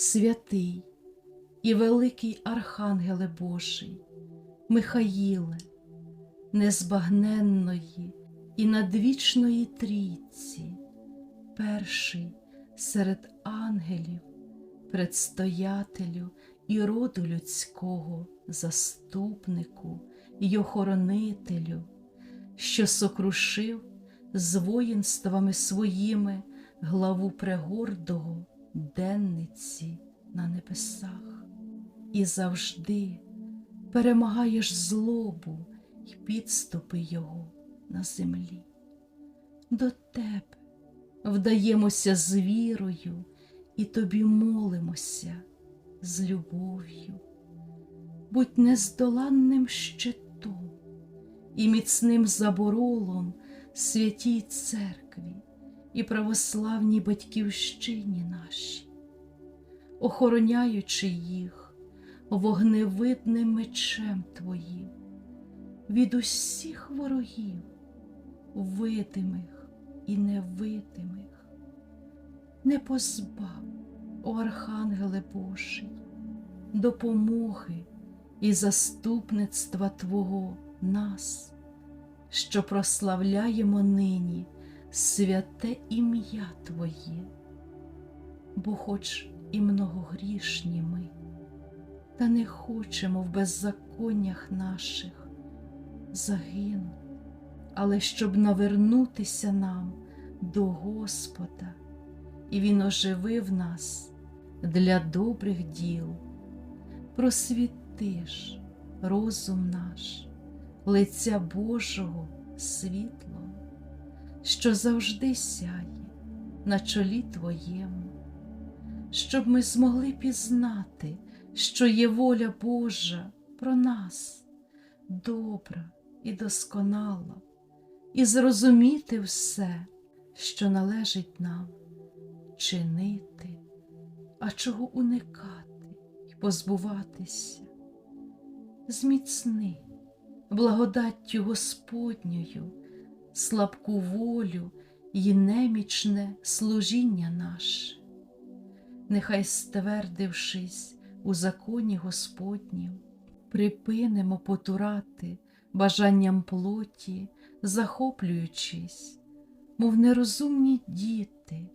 святий і великий Архангеле Божий, Михаїле, незбагненної і надвічної трійці, перший серед ангелів, предстоятелю і роду людського, заступнику й охоронителю, що сокрушив з воїнствами своїми главу прегордого денниці на небесах, і завжди перемагаєш злобу й підступи його на землі. До тебе вдаємося з вірою і тобі молимося з любов'ю. Будь нездоланним щитом і міцним заборолом святій церкві і православній батьківщині нашій, охороняючи їх вогневидним мечем Твоїм від усіх ворогів, видимих і невидимих, не позбав, о Архангеле Божий, допомоги і заступництва Твого нас, що прославляємо нині святе ім'я Твоє, бо хоч і многогрішні ми, та не хочемо в беззаконнях наших загинути, але щоб навернутися нам до Господа, і Він оживив нас для добрих діл. Просвіти ж розум наш, лиця Божого світлом, що завжди сяє на чолі Твоєму, щоб ми змогли пізнати, що є воля Божа про нас, добра і досконала, і зрозуміти все, що належить нам чинити, а чого уникати і позбуватися. Зміцни благодаттю Господньою, слабку волю і немічне служіння наше. Нехай, ствердившись у законі Господнім, припинимо потурати бажанням плоті, захоплюючись, мов нерозумні діти,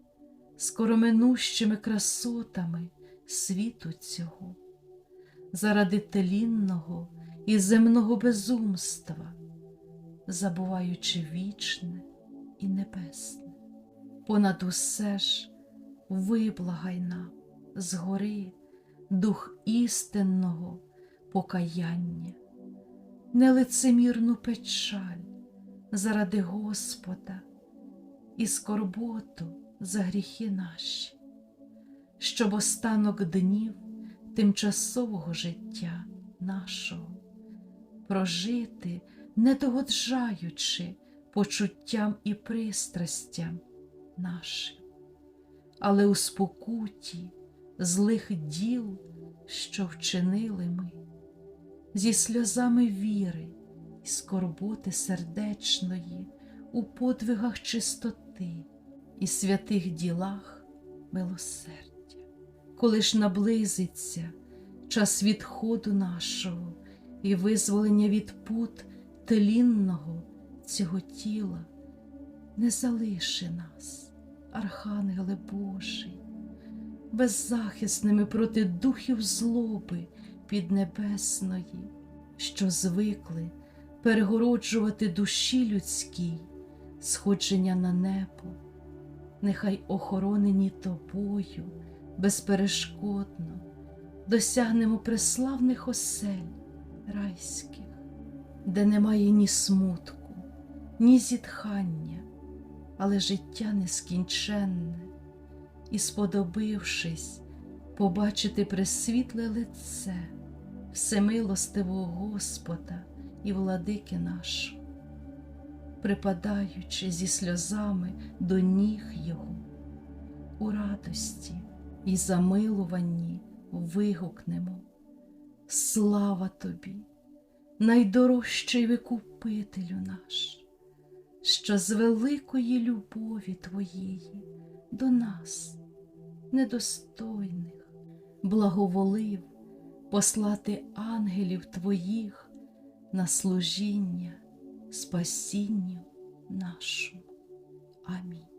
скороминущими красотами світу цього, заради телінного і земного безумства, забуваючи вічне і небесне. Понад усе ж виблагай нам згори дух істинного покаяння, нелицемірну печаль заради Господа і скорботу за гріхи наші, щоб останок днів тимчасового життя нашого прожити, не догоджаючи почуттям і пристрастям нашим, але у спокуті злих діл, що вчинили ми, зі сльозами віри і скорботи сердечної у подвигах чистоти і святих ділах милосердя, коли ж наблизиться час відходу нашого і визволення від пут тлінного цього тіла, не залиши нас, Архангеле Божий, беззахисними проти духів злоби піднебесної, що звикли перегороджувати душі людській сходження на небо, нехай охоронені тобою безперешкодно досягнемо преславних осель райських, де немає ні смутку, ні зітхання, але життя нескінченне, і, сподобившись, побачити пресвітле лице всемилостивого Господа і владики нашого, припадаючи зі сльозами до ніг Його, у радості і замилуванні вигукнемо. Слава тобі, найдорожчий викупителю наш, що з великої любові Твоєї до нас, недостойних, благоволив послати ангелів Твоїх на служіння спасінню нашому. Амінь.